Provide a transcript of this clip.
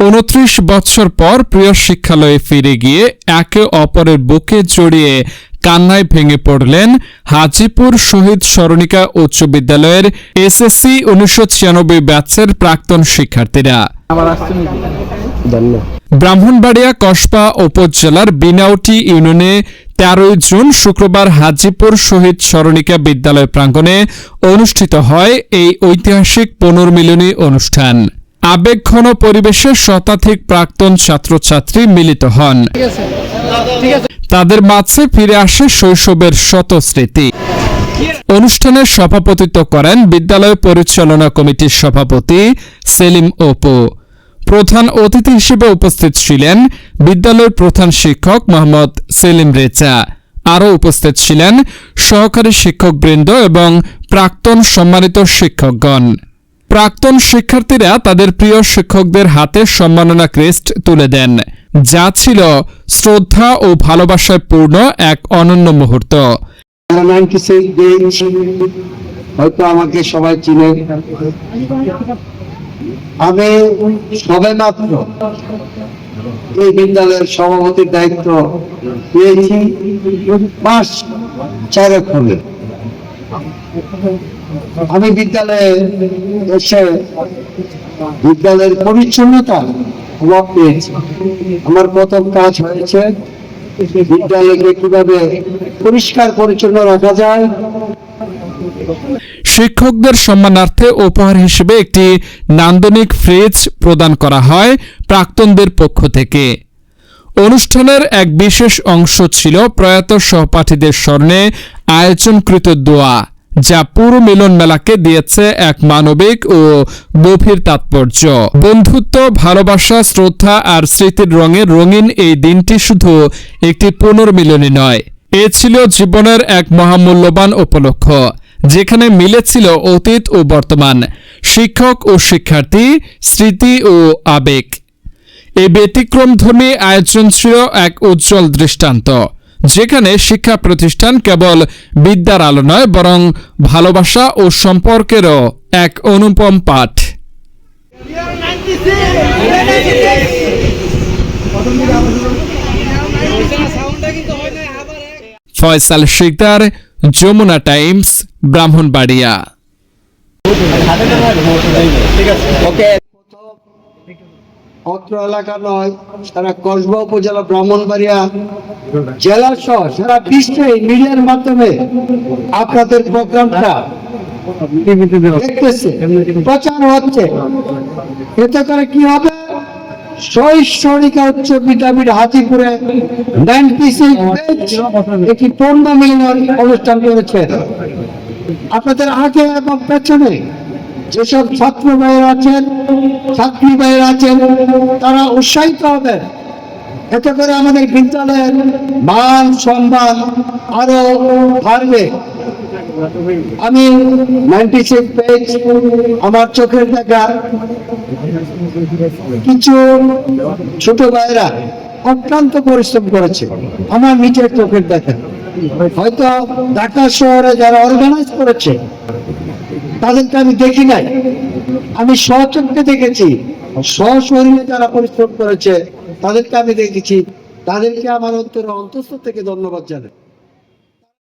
উনত্রিশ বছর পর প্রিয় শিক্ষালয়ে ফিরে গিয়ে একে অপরের বুকে জড়িয়ে কান্নায় ভেঙে পড়লেন হাজিপুর শহীদ স্মরণিকা উচ্চ বিদ্যালয়ের এসএসসি উনিশশো ছিয়ানব্বই ব্যাচের প্রাক্তন শিক্ষার্থীরা। ব্রাহ্মণবাড়িয়া কসবা উপজেলার বিনাউটি ইউনিয়নে তেরোই জুন শুক্রবার হাজিপুর শহীদ স্মরণিকা বিদ্যালয় প্রাঙ্গণে অনুষ্ঠিত হয় এই ঐতিহাসিক পুনর্মিলনী অনুষ্ঠান। আবেগঘন পরিবেশে শতাধিক প্রাক্তন ছাত্রছাত্রী মিলিত হন। তাদের মাঝে ফিরে আসে শৈশবের শত স্মৃতি। অনুষ্ঠানে সভাপতিত্ব করেন বিদ্যালয় পরিচালনা কমিটির সভাপতি সেলিম ওপো প্রধান অতিথি হিসেবে উপস্থিত ছিলেন বিদ্যালয়ের প্রধান শিক্ষক মোহাম্মদ সেলিম রেজা। আরও উপস্থিত ছিলেন সহকারী শিক্ষকবৃন্দ এবং প্রাক্তন সম্মানিত শিক্ষকগণ। প্রাক্তন শিক্ষার্থীরা তাদের প্রিয় শিক্ষকদের হাতে সম্মাননা ক্রেস্ট তুলে দেন, যা ছিল শ্রদ্ধা ও ভালোবাসায় পূর্ণ এক অনন্য মুহূর্ত। হয়তো আমাকে সবাই চিনে। আমি সবে মাত্র এই বিদ্যালয়ের সভাপতির দায়িত্ব পেয়েছি। মাস চারেক হবে আমি বিদ্যালয়ে এসে বিদ্যালয়ের পরিচ্ছন্নতা অভাব পেয়েছি। আমার প্রথম কাজ হয়েছে বিদ্যালয়কে কীভাবে পরিষ্কার পরিচ্ছন্ন রাখা যায়। শিক্ষকদের সম্মানার্থে উপহার হিসেবে একটি নান্দনিক ফ্রিজ প্রদান করা হয় প্রাক্তনদের পক্ষ থেকে। অনুষ্ঠানের এক বিশেষ অংশ ছিল প্রয়াত সহপাঠীদের স্মরণে আয়োজনকৃত দোয়া। যা পুরো মিলন মেলাকে দিয়েছে এক মানবিক ও গভীর তাৎপর্য। বন্ধুত্ব, ভালোবাসা, শ্রদ্ধা আর স্মৃতির রঙে রঙিন এই দিনটি শুধু একটি পুনর্মিলনী নয়, এ ছিল জীবনের এক মহামূল্যবান উপলক্ষ, যেখানে মিলেছিল অতীত ও বর্তমান, শিক্ষক ও শিক্ষার্থী, স্মৃতি ও আবেগ। এই ব্যতিক্রমধর্মী আয়োজন ছিল এক উজ্জ্বল দৃষ্টান্ত। যেখানে শিক্ষা প্রতিষ্ঠান কেবল বিদ্যার আলো নয়, বরং ভালোবাসা ও সম্পর্কেরও এক অনুপম পাঠ। ফয়সাল শিকদার, যমুনা টাইমস, ব্রাহ্মণবাড়িয়া। অত্র এলাকা নয়, সারা কসবা উপজেলা, ব্রাহ্মণবাড়িয়া জেলা সহ সারা বিশ্বে মিডিয়ার মাধ্যমে আপনাদের প্রোগ্রামটা দেখতেছে, প্রচার হচ্ছে। এতে করে কি হবে? শৈশরিকা উচ্চ বিদ্যাপীঠ হাতিপুরে একটি পূর্ণ মিলন অনুষ্ঠান করেছে। আপনাদের আগে এবং পেছনে যেসব ছাত্র ভাইয়ের আছেন, ছাত্রী ভাইয়ের আছেন, তারা উৎসাহিত হবেন। এতে করে আমাদের বিদ্যালয়ের মান, সম্মান আরও বাড়বে। আমি নাইনটি সিক্স পেজ আমার চোখের দেখা কিছু ছোট ভাইয়েরা অক্লান্ত পরিশ্রম করেছে। আমার নিজের চোখের দেখা। হয়তো ঢাকা শহরে যারা অর্গানাইজ করেছে তাদেরকে আমি দেখি নাই। আমি সচক্ষে দেখেছি। সশরীরে যারা পরিশ্রম করেছে, তাদেরকে আমি দেখেছি। তাদেরকে আমার অন্তর অন্তঃস্থ থেকে ধন্যবাদ জানাই।